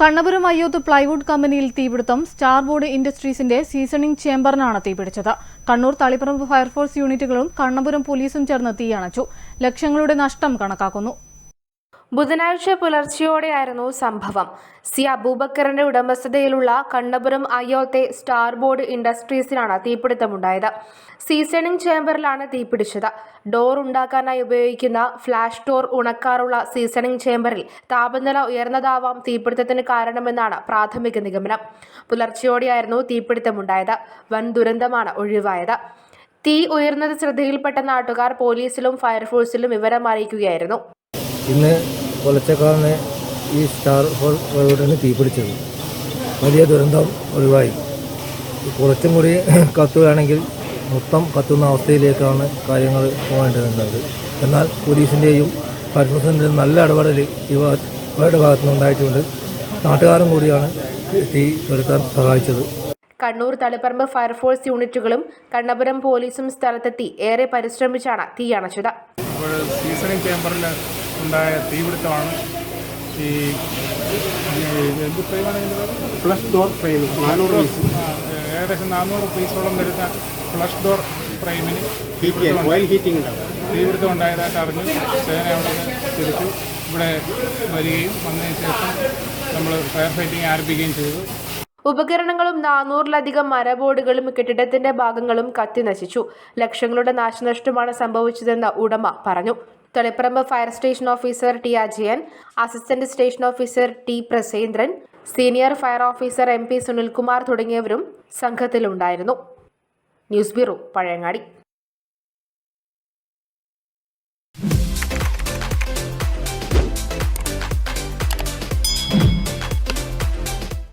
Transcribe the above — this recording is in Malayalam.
കണ്ണപുരം അയ്യോത്ത് പ്ലൈവുഡ് കമ്പനിയിൽ തീപിടുത്തം സ്റ്റാർ ബോർഡ് ഇൻഡസ്ട്രീസിന്റെ സീസണിംഗ് ചേംബറിനാണ് തീപിടിച്ചത്. കണ്ണൂർ തളിപ്പറമ്പ് ഫയർഫോഴ്സ് യൂണിറ്റുകളും കണ്ണപുരം പോലീസും ചേർന്ന് തീയണച്ചു ലക്ഷങ്ങളുടെ നഷ്ടം കണക്കാക്കുന്നു. ബുധനാഴ്ച പുലർച്ചെയോടെയായിരുന്നു സംഭവം. സി അബൂബക്കറിന്റെ ഉടമസ്ഥതയിലുള്ള കണ്ണപുരം അയോത്തെ സ്റ്റാർ ബോർഡ് ഇൻഡസ്ട്രീസിലാണ് തീപിടുത്തമുണ്ടായത്. സീസണിംഗ് ചേംബറിലാണ് തീപിടിച്ചത്. ഡോർ ഉണ്ടാക്കാനായി ഉപയോഗിക്കുന്ന ഫ്ലാഷ് ഡോർ ഉണക്കാറുള്ള സീസണിംഗ് ചേംബറിൽ താപനില ഉയർന്നതാവാം തീപിടുത്തത്തിന് കാരണമെന്നാണ് പ്രാഥമിക നിഗമനം. പുലർച്ചെയോടെയായിരുന്നു തീപിടുത്തമുണ്ടായത്. വൻ ദുരന്തമാണ് ഒഴിവായത്. തീ ഉയർന്നത് ശ്രദ്ധയിൽപ്പെട്ട നാട്ടുകാർ പോലീസിലും ഫയർഫോഴ്സിലും വിവരം അറിയിക്കുകയായിരുന്നു ഇന്ന് പുലച്ചക്കാരന് ഈ സ്റ്റാർ ഹോൾ റോഡിന് തീപിടിച്ചത്. വലിയ ദുരന്തം ഒഴിവായി. കുറച്ചും കൂടി കത്തുകയാണെങ്കിൽ മൊത്തം കത്തുന്ന അവസ്ഥയിലേക്കാണ് കാര്യങ്ങൾ പോകേണ്ടിരുന്നത് എന്നാൽ പോലീസിന്റെയും ഫയർഫോഴ്സിന്റെയും നല്ല ഇടപെടൽ ഇവ ഇവരുടെ ഭാഗത്തു നിന്നുണ്ടായിട്ടുണ്ട് നാട്ടുകാരും കൂടിയാണ് തീ ഒരുക്കാൻ സഹായിച്ചത്. കണ്ണൂർ തളിപ്പറമ്പ് ഫയർഫോഴ്സ് യൂണിറ്റുകളും കണ്ണപുരം പോലീസും സ്ഥലത്തെത്തി. ഏറെ പരിശ്രമിച്ചാണ് തീയണച്ചത്. സീസണിങ് ചേമ്പറിൽ ഉണ്ടായ തീപിടുത്തമാണ് ഈ എന്ത് ഫ്രെയിമാണ്? ഫ്ലഷ് ഡോർ ഫ്രെയിം നാനൂറ് ഏകദേശം നാനൂറ് പീസോളം വരുന്ന ഫ്ലഷ് ഡോർ ഫ്രെയിമിന് ഓയിൽ ഹീറ്റിംഗ് ഉണ്ടാവും. തീപിടുത്തം ഉണ്ടായതായിട്ട് അറിഞ്ഞു. സേന അവിടെ നിന്ന് തിരിച്ചു. ഇവിടെ വരികയും വന്നതിന് ശേഷം നമ്മൾ ഫയർ ഫൈറ്റിംഗ് ആരംഭിക്കുകയും ചെയ്തു. ഉപകരണങ്ങളും നാനൂറിലധികം മരബോർഡുകളും കെട്ടിടത്തിന്റെ ഭാഗങ്ങളും കത്തി നശിച്ചു ലക്ഷങ്ങളുടെ നാശനഷ്ടമാണ് സംഭവിച്ചതെന്ന് ഉടമ പറഞ്ഞു. Taliparamba fire station officer T Ajayan assistant station officer T Prasendran senior fire officer M P Sunilkumar തുടങ്ങിയവരും സംഘത്തിലുണ്ടായിരുന്നു. News bureau Pazhayangadi.